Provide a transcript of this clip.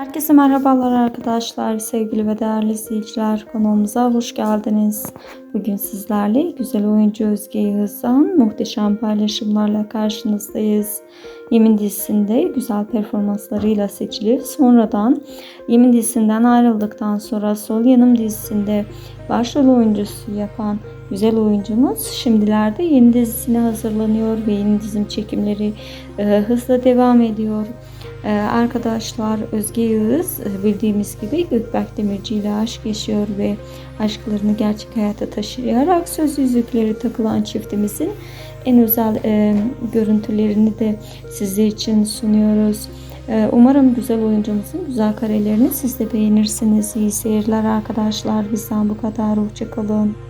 Herkese merhabalar arkadaşlar, sevgili ve değerli izleyiciler. Kanalımıza hoş geldiniz. Bugün sizlerle güzel oyuncu Özge Yağız'dan muhteşem paylaşımlarla karşınızdayız. Yemin dizisinde güzel performanslarıyla seçilip sonradan Yemin dizisinden ayrıldıktan sonra Sol Yanım dizisinde başrol oyuncusu yapan güzel oyuncumuz şimdilerde yeni dizisine hazırlanıyor ve yeni dizim çekimleri e, hızla devam ediyor. Ee, arkadaşlar Özge Yağız e, bildiğimiz gibi Gökberk Demirci ile aşk yaşıyor ve aşklarını gerçek hayata taşıyarak söz yüzükleri takılan çiftimizin en özel e, görüntülerini de sizler için sunuyoruz. E, umarım güzel oyuncumuzun güzel karelerini siz de beğenirsiniz. İyi seyirler arkadaşlar. Bizden bu kadar. Hoşçakalın.